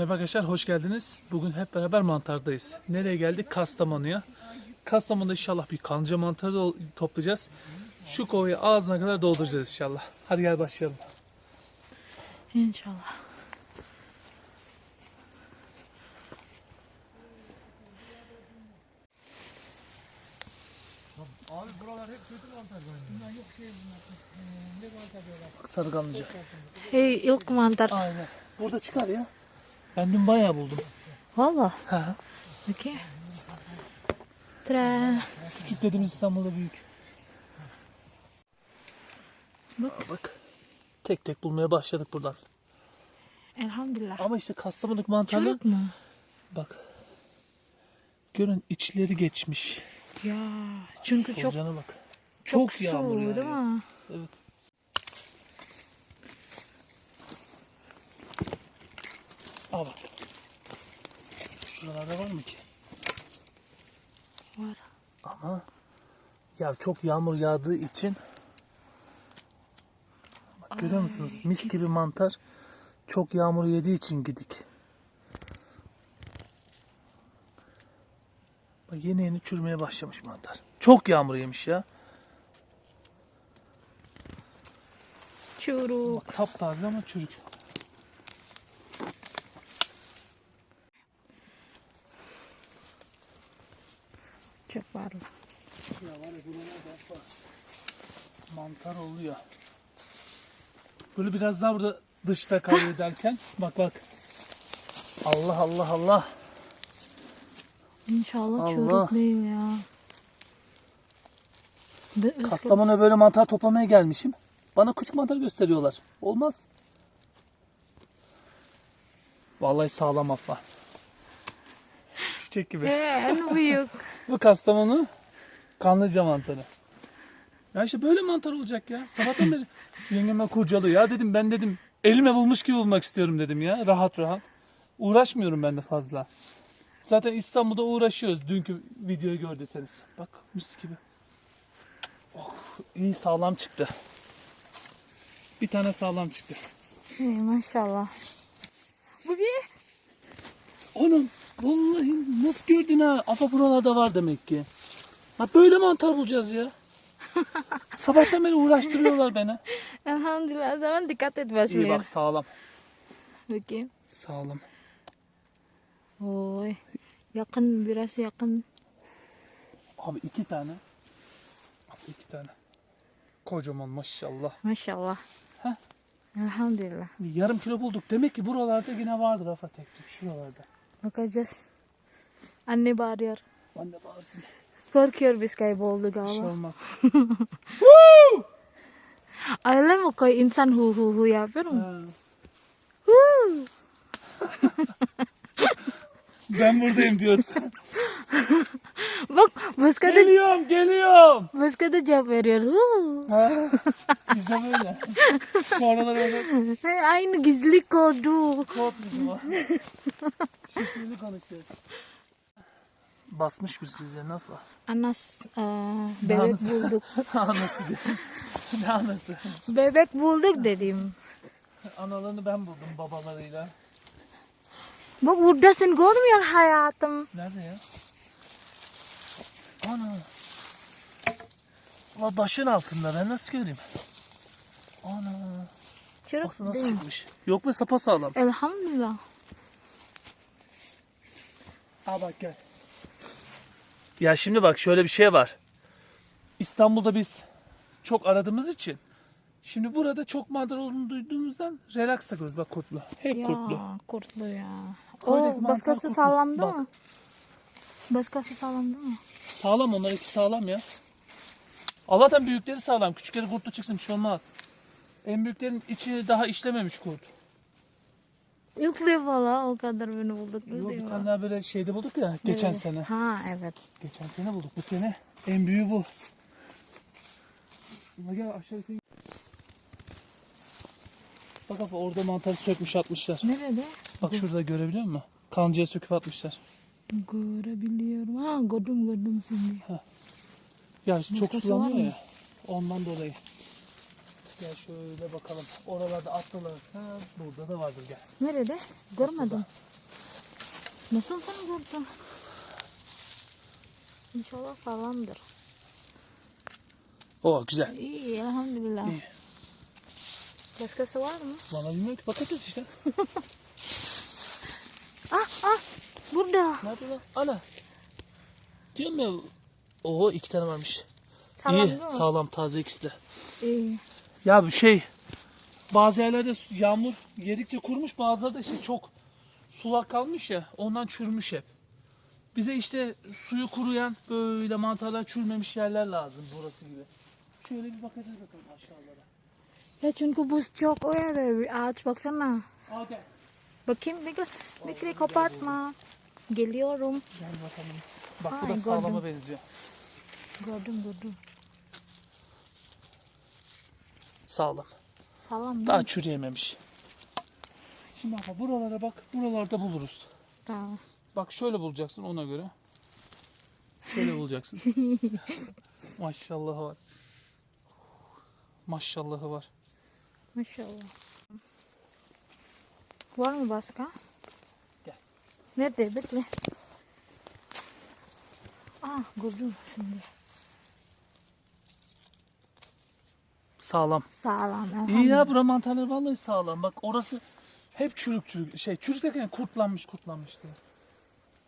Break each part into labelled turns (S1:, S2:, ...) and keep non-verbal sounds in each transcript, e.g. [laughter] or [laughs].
S1: Merhaba arkadaşlar, hoş geldiniz. Bugün hep beraber mantardayız. Nereye geldik? Kastamonu'ya. Kastamonu'da inşallah bir kanca mantarı da toplayacağız. Şu kovayı ağzına kadar dolduracağız inşallah. Hadi gel başlayalım.
S2: İnşallah.
S3: Abi buralar hep kötü mantar. Bunlar yok şey bunlar. Ne mantar diyorlar.
S1: Sarıkanlıcı.
S2: Hey ilk mantar.
S1: Aynen. Burada çıkar ya. Ben dün bayağı buldum.
S2: Valla.
S1: Ha.
S2: Okey. Tra.
S1: Küçük dediğimiz İstanbul'da büyük.
S2: Bak.
S1: Bak. Tek tek bulmaya başladık buradan.
S2: Elhamdülillah.
S1: Ama işte Kastamonu mantarları
S2: Çürük mü?
S1: bak. Görün içleri geçmiş.
S2: Ya çünkü çok
S1: Solucana bak.
S2: çok,
S1: Çok yağmur
S2: soğuk,
S1: yağıyor.
S2: değil mi?
S1: Evet. Aa bak. Şuralarda var mı ki?
S2: Var.
S1: Ama ya çok yağmur yağdığı için bak görüyor musunuz? Mis gibi mantar çok yağmur yediği için gidik. Bak yeni yeni çürümeye başlamış mantar. Çok yağmur yemiş ya.
S2: Çürük.
S1: Bak taptaze ama çürük.
S2: Çok var.
S1: Ya var ya buralarda. Mantar oluyor. Böyle biraz daha burada dışta kaybederken [laughs] bak bak. Allah Allah Allah.
S2: İnşallah
S1: Allah.
S2: çürük değil ya. Be-
S1: Kastamonu'ya böyle mantar toplamaya gelmişim. Bana küçük mantar gösteriyorlar. Olmaz. Vallahi sağlam affa. [laughs] Çiçek gibi.
S2: Ee, en büyük.
S1: Bu Kastamonu kanlıca mantarı. Ya işte böyle mantar olacak ya. Sabahtan beri [laughs] yengeme kurcalıyor. Ya dedim ben dedim elime bulmuş gibi bulmak istiyorum dedim ya. Rahat rahat. Uğraşmıyorum ben de fazla. Zaten İstanbul'da uğraşıyoruz. Dünkü videoyu gördüyseniz. Bak mis gibi. Oh, iyi sağlam çıktı. Bir tane sağlam çıktı.
S2: Hey, maşallah. Bu bir
S1: Anam vallahi nasıl gördün ha? Afa buralarda var demek ki. Ha böyle mantar bulacağız ya. [laughs] Sabahtan beri uğraştırıyorlar beni.
S2: Elhamdülillah o zaman dikkat et
S1: İyi
S2: başlıyor.
S1: bak sağlam.
S2: Bakayım.
S1: Sağlam.
S2: Oy. Yakın biraz yakın.
S1: Abi iki tane. Abi iki tane. Kocaman maşallah.
S2: Maşallah.
S1: Heh.
S2: Elhamdülillah.
S1: Yarım kilo bulduk. Demek ki buralarda yine vardır Afa tek tük. Şuralarda.
S2: Bakacağız. Anne bağırıyor.
S1: Anne bağırsın.
S2: Korkuyor biz kayboldu
S1: Bir şey
S2: galiba.
S1: olmaz. [laughs]
S2: Öyle mi koy insan hu hu hu yapıyor mu? Hu. [laughs]
S1: Ben buradayım diyorsun. [laughs]
S2: Bak başka da,
S1: geliyorum geliyorum.
S2: başka da cevap veriyor.
S1: Ha. Biz de böyle. Şu aralar öyle
S2: Aynı gizli kodu.
S1: Kod bizim o. Şifreli konuşuyoruz. Basmış birisi üzerine afa.
S2: Anas eee, bebek
S1: anası?
S2: bulduk. [laughs]
S1: Anası diyor. Ne anası?
S2: bebek bulduk dedim.
S1: Analarını ben buldum babalarıyla.
S2: Bak buradasın görmüyor hayatım.
S1: Nerede ya? Ana. Ulan taşın altında ben nasıl göreyim? Ana.
S2: Çırık
S1: Baksana nasıl çıkmış. Yok be sapa sağlam.
S2: Elhamdülillah.
S1: Al bak gel. Ya şimdi bak şöyle bir şey var. İstanbul'da biz çok aradığımız için şimdi burada çok mantar olduğunu duyduğumuzdan relax takıyoruz bak kurtlu. Hep
S2: Ya
S1: kurtlu.
S2: kurtlu ya. O başkası
S1: kurtlu.
S2: sağlamdı
S1: Bak.
S2: mı? Başkası sağlamdı mı?
S1: Sağlam onlar iki sağlam ya. Allah'tan büyükleri sağlam. Küçükleri kurtlu çıksın bir şey olmaz. En büyüklerin içi daha işlememiş kurt.
S2: İlk defa la o kadar beni bulduk. İlk
S1: Yok bir tane daha böyle şeyde bulduk ya geçen
S2: Evet.
S1: sene.
S2: Ha evet.
S1: Geçen sene bulduk bu sene. En büyüğü bu. Ama gel aşağı yukarı. Bak abi orada mantarı sökmüş atmışlar.
S2: Nerede?
S1: Bak şurada görebiliyor musun? Kancaya söküp atmışlar.
S2: Görebiliyorum. Ha gördüm gördüm şimdi.
S1: Ya çok sulanıyor ya. Ondan dolayı. Gel şöyle bakalım. Oralarda attılarsa burada da vardır gel.
S2: Nerede? Görmedim. Nasıl sen gördün? İnşallah sağlamdır.
S1: Oo güzel.
S2: İyi elhamdülillah.
S1: İyi.
S2: Başkası var mı?
S1: Valla bilmiyorum ki bakacağız işte. [laughs]
S2: Ah ah burada.
S1: Nerede lan? Ana. Diyorum ya. Oo iki tane varmış.
S2: Sağlam
S1: İyi
S2: değil mi?
S1: sağlam taze ikisi de.
S2: İyi.
S1: Ya bu şey bazı yerlerde yağmur yedikçe kurumuş bazıları da işte çok sulak kalmış ya ondan çürümüş hep. Bize işte suyu kuruyan böyle mantarlar çürümemiş yerler lazım burası gibi. Şöyle bir bakacağız bakalım aşağılara.
S2: Ya çünkü buz çok öyle bir ağaç baksana.
S1: Aa gel.
S2: Bakayım bekle. Bekle kopartma. Geliyorum.
S1: Gel bakalım. Bak bu
S2: Ay,
S1: da sağlama
S2: gördüm.
S1: benziyor.
S2: Gördüm gördüm.
S1: Sağlam.
S2: Sağlam değil
S1: Daha
S2: mi?
S1: çürüyememiş. Şimdi bak buralara bak. Buralarda buluruz.
S2: Tamam.
S1: Bak şöyle bulacaksın ona göre. Şöyle bulacaksın. [laughs] Maşallahı var. Maşallahı var.
S2: Maşallah. Var mı başka?
S1: Gel.
S2: Nerede? Bekle. Ah gördüm şimdi.
S1: Sağlam.
S2: Sağlam.
S1: İyi
S2: elhamdülillah.
S1: ya bura mantarları vallahi sağlam. Bak orası hep çürük çürük. Şey çürük derken kurtlanmış kurtlanmıştı.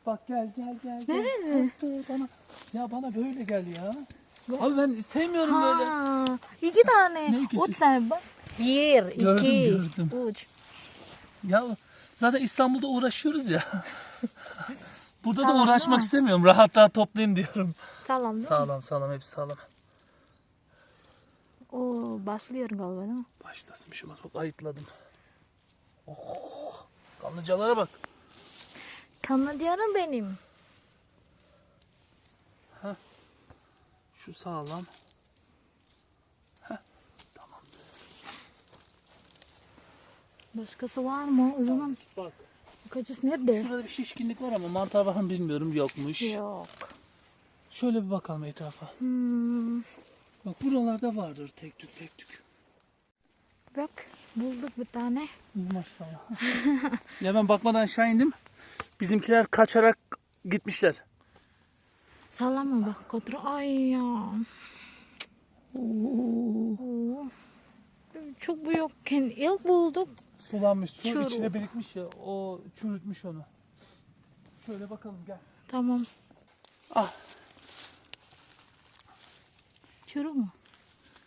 S1: Bak gel gel gel. gel.
S2: Nerede?
S1: Bak, bana, ya bana böyle gel ya. Abi ben sevmiyorum böyle.
S2: Ha, iki tane.
S1: Ne ikisi?
S2: Üç tane bak. Bir, iki,
S1: gördüm.
S2: üç.
S1: Ya zaten İstanbul'da uğraşıyoruz ya. [laughs] Burada da
S2: Tamam,
S1: uğraşmak
S2: mi?
S1: istemiyorum. Rahat rahat toplayayım diyorum.
S2: Sağlam değil mi?
S1: Sağlam sağlam hepsi sağlam.
S2: Oo, başlıyor galiba değil mi?
S1: Başlasın bir şey. Bak ayıtladım. Oh, kanlıcalara bak.
S2: Kanlı diyorum benim.
S1: Şu sağlam.
S2: Başkası var mı? O zaman
S1: Bak
S2: bakacağız nerede?
S1: şurada bir şişkinlik var ama mantar var mı bilmiyorum yokmuş.
S2: Yok.
S1: Şöyle bir bakalım etrafa.
S2: Hmm,
S1: Bak buralarda vardır tek tük tek tük.
S2: bak bulduk bir tane.
S1: Maşallah. ya ben bakmadan aşağı indim. Bizimkiler kaçarak gitmişler.
S2: Sağlam mı bak kontrol? Ay ya. Oo. Çok büyükken ilk bulduk.
S1: Sulanmış su
S2: Çürük.
S1: içine birikmiş ya o çürütmüş onu. Şöyle bakalım gel.
S2: Tamam.
S1: Ah.
S2: Çürük mü?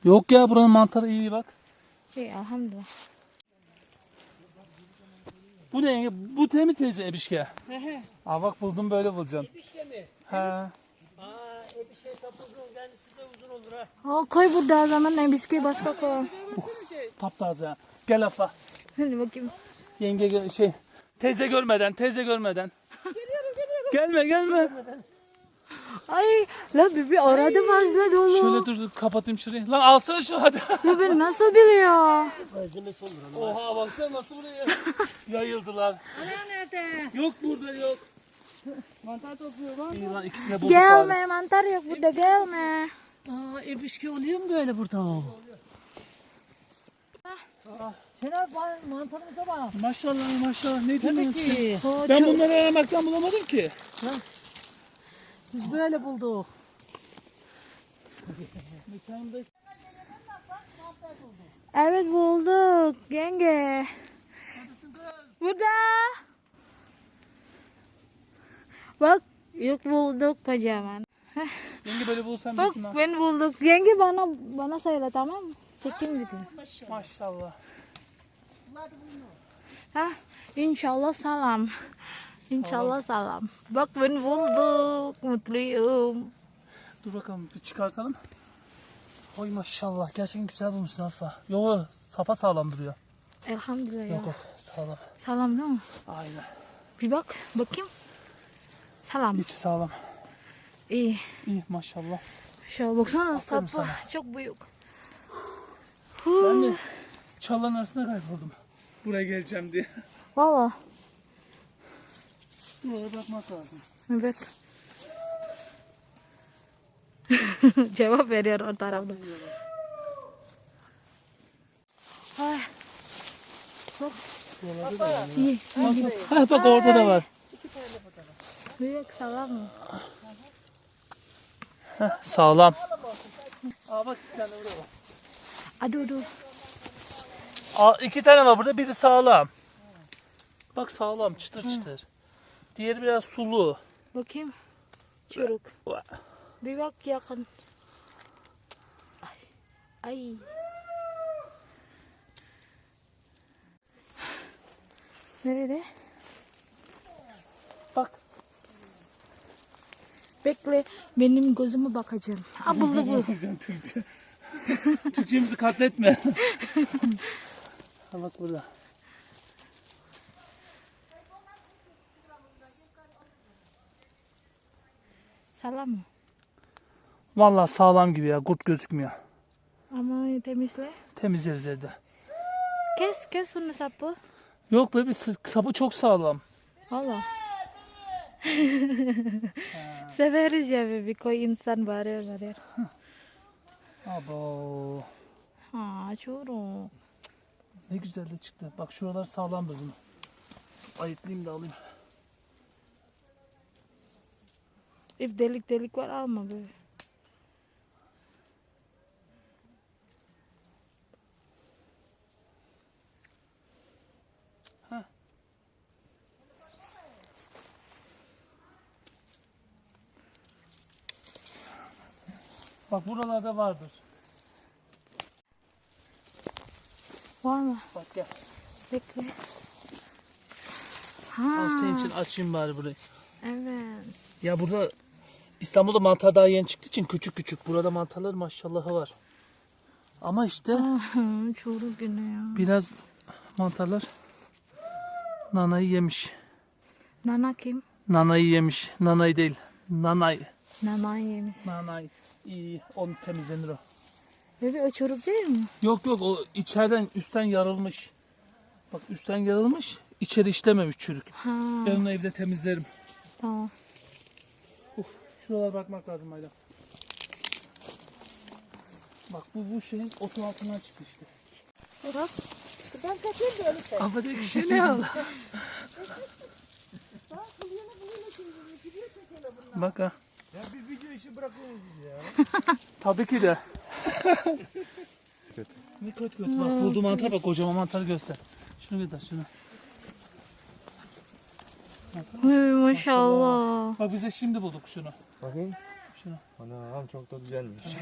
S1: Yok ya buranın mantarı iyi bak.
S2: İyi elhamdülillah.
S1: Bu ne yenge? Bu te mi teyze ebişke?
S3: He he.
S1: Aa bak buldum böyle bulacaksın.
S3: İşte mi?
S1: He.
S3: Aa, e bir şey sapuzun kendisi de uzun olur ha.
S2: Aa, koy burada o zaman ne bisküvi başka koy.
S1: Taptaze ha. Gel afa.
S2: Hadi bakayım.
S1: Yenge şey teyze görmeden teyze görmeden. Geliyorum geliyorum. Gelme gelme.
S2: Ay la bibi aradı fazla dolu.
S1: Şöyle dur dur, kapatayım şurayı. Lan alsana şu hadi.
S2: Bibi nasıl biliyor?
S3: Malzemesi olur ama.
S1: Oha baksana nasıl buraya [laughs] yayıldılar.
S3: Ana nerede?
S1: Yok burada yok.
S3: Mantar topluyor lan.
S1: İyi lan ikisine bulduk bari.
S2: Gelme mantar yok burada gelme.
S3: Aa, ebişki oluyor mu böyle burada? Şener bak mantarımıza bak.
S1: Maşallah maşallah ne diyorsun. Ben bunları aramaktan bulamadım ki.
S3: Biz böyle bulduk.
S2: Evet bulduk yenge. Burada. Bak ilk bulduk kocaman.
S1: Yenge böyle bulsan
S2: Bak
S1: bilsin ha.
S2: ben bulduk. Yenge bana bana söyle tamam mı? Çekin bir
S1: Maşallah.
S2: Ha, inşallah salam. İnşallah salam. Bak ben bulduk. Mutluyum.
S1: Dur bakalım bir çıkartalım. Oy maşallah gerçekten güzel bulmuşsun Alfa. Yo sapa sağlam duruyor.
S2: Elhamdülillah.
S1: Yok yok sağlam.
S2: Salam değil mi?
S1: Aynen.
S2: Bir bak bakayım. Salam.
S1: İçi sağlam.
S2: İyi.
S1: İyi maşallah.
S2: Şöyle baksana
S1: Aferin
S2: sapı
S1: sana.
S2: çok büyük.
S1: Ben de çalıların arasına kayboldum. Buraya geleceğim diye.
S2: Valla.
S1: Buraya bakmak lazım.
S2: Evet. [laughs] Cevap veriyor o tarafta.
S1: Da var.
S2: İyi.
S1: Bak, bak. Ha, bak orada da var.
S2: Büyük salam mı?
S1: Heh, sağlam. Aa bak iki tane burada var.
S2: Aduh aduh.
S1: Aa, iki tane var burada biri sağlam. Bak sağlam çıtır çıtır. Diğeri biraz sulu.
S2: Bakayım.
S1: Vah.
S2: Bir bak yakın. Ay. Ay. Nerede?
S1: Bak.
S2: Bekle. Benim gözüme bakacağım. Ha bulduk bu.
S1: Güzel Türkçe. [laughs] Türkçemizi katletme. [laughs] bak burada.
S2: Salam mı?
S1: Vallahi sağlam gibi ya kurt gözükmüyor.
S2: Ama temizle.
S1: Temizleriz evde.
S2: Kes kes bunu sapı.
S1: Yok be bir sapı çok sağlam.
S2: Allah. [laughs] Severiz ya bir koy insan bağırıyor bağırıyor.
S1: Abo.
S2: Ha çoruk.
S1: Ne güzel de çıktı. Bak şuralar sağlamdır bunu. Ayıtlayayım da alayım.
S2: İp delik delik var alma böyle.
S1: Bak buralarda vardır.
S2: Var mı?
S1: Bak gel.
S2: Bekle.
S1: Al
S2: Ha.
S1: senin için açayım bari burayı.
S2: Evet.
S1: Ya burada İstanbul'da mantar daha yeni çıktığı için küçük küçük. Burada mantarlar maşallahı var. Ama işte
S2: Aha, çoruk yine ya.
S1: biraz mantarlar nanayı yemiş.
S2: Nana kim?
S1: Nanayı yemiş. Nanayı değil. Nanay.
S2: Nana yemiş.
S1: Nanay. İyi. Onu temizlenir o.
S2: Bebe o çoruk değil mi?
S1: Yok yok o içeriden üstten yarılmış. Bak üstten yarılmış. içeri işlememiş çürük.
S2: Ha.
S1: Ben onu evde temizlerim.
S2: Tamam.
S1: Şuralara bakmak lazım Ayla. Bak bu bu şeyin otu altından çıktı işte.
S2: Bak.
S4: Ben kaçayım da öyle sen.
S1: Havadaki şey ne [laughs] ya? Bak ha.
S3: Ya bir video işi bırakıyoruz biz ya. [laughs]
S1: Tabii ki de. Ne kötü kötü bak bulduğum mantar bak kocaman mantarı göster. Şunu göster şunu.
S2: Ay, maşallah.
S1: Bak bize şimdi bulduk şunu.
S3: Bakayım.
S1: Şunu.
S3: Anam çok da güzelmiş. [laughs]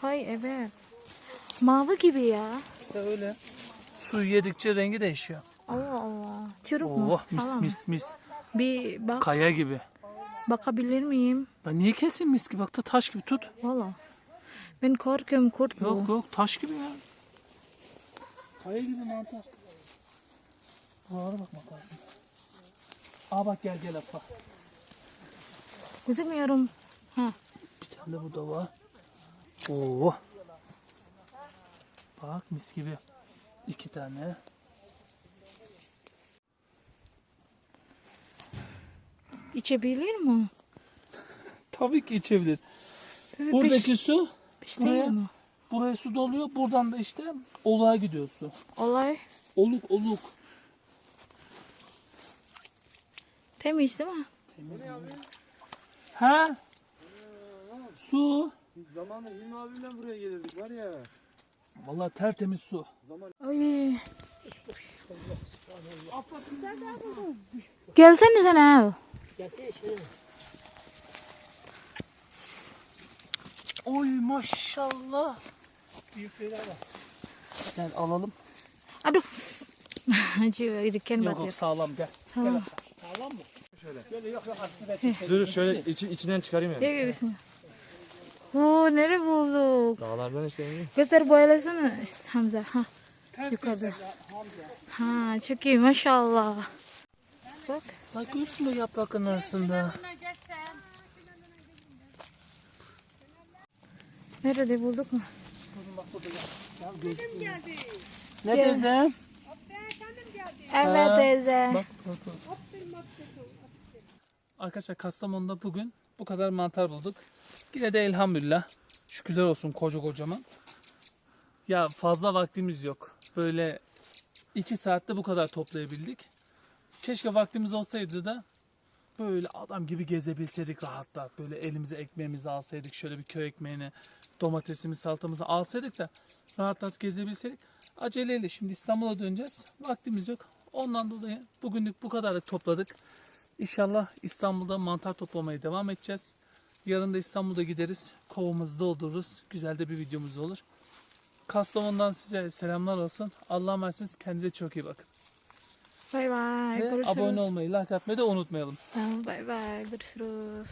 S2: Hay evet. Mavi gibi ya.
S1: İşte öyle. Suyu yedikçe rengi değişiyor.
S2: Allah Allah. Çürük mü?
S1: Oh mis
S2: Salam.
S1: mis mis.
S2: Bir bak
S1: Kaya gibi.
S2: bakabilir miyim?
S1: Ben niye keseyim mis gibi? Bak da taş gibi tut.
S2: Valla. Ben korkuyorum kurt bu.
S1: Yok yok taş gibi ya. Kaya gibi mantar. Buralara bakmak lazım. Aa bak gel gel Afa.
S2: Gözükmüyorum. Ha.
S1: Bir tane de burada var. Oo. Bak mis gibi. İki tane.
S2: İçebilir mi? [laughs]
S1: Tabii ki içebilir.
S2: Böyle
S1: Buradaki su
S2: piş,
S1: buraya-
S2: değil mi?
S1: buraya su doluyor. Buradan da işte oluğa gidiyor su.
S2: Olay
S1: Oluk oluk.
S2: Temiz değil mi?
S1: Ha? Su.
S3: Zamanında Hilmi abimle buraya gelirdik var ya.
S1: Vallahi tertemiz su.
S2: Ay. Gelsene sen al.
S1: Oy maşallah. Büyükleri var. Gel alalım.
S2: Aduh. [laughs] Acıyor iken
S1: Yok yok
S2: batıyor.
S1: sağlam gel.
S2: Tamam.
S1: Gel. Sağlam mı? Şöyle. Şöyle yok yok. arkadaşlar.
S3: Dur şöyle içi, içinden çıkarayım yani.
S2: Gel gibisin. Oo nere bulduk?
S3: Dağlardan işte eminim.
S2: Göster boyalasana Hamza. Ha.
S1: Ters
S2: Yukarıda. Ha çok iyi maşallah. Bak.
S1: Bak gözükmüyor yaprakların arasında.
S2: Nerede bulduk mu?
S1: Ne
S2: Gel.
S1: teyzem?
S2: Evet
S1: Ha.
S2: teyze.
S1: Bak, bak, bak. Arkadaşlar Kastamonu'da bugün bu kadar mantar bulduk. Yine de elhamdülillah şükürler olsun koca kocaman. Ya fazla vaktimiz yok. Böyle iki saatte bu kadar toplayabildik. Keşke vaktimiz olsaydı da böyle adam gibi gezebilseydik rahatla. Böyle elimize ekmeğimizi alsaydık. Şöyle bir köy ekmeğini, domatesimizi, salatamızı alsaydık da rahat rahat gezebilseydik. Aceleyle şimdi İstanbul'a döneceğiz. Vaktimiz yok. Ondan dolayı bugünlük bu kadarlık topladık. İnşallah İstanbul'da mantar toplamaya devam edeceğiz. Yarın da İstanbul'da gideriz. Kovamızı doldururuz. Güzel de bir videomuz olur. Kastamonu'dan size selamlar olsun. Allah'a emanetsiniz. Kendinize çok iyi bakın.
S2: Bay bay.
S1: Ve
S2: Görüşürüz.
S1: abone olmayı, like atmayı da unutmayalım.
S2: Tamam, bay bay. Görüşürüz.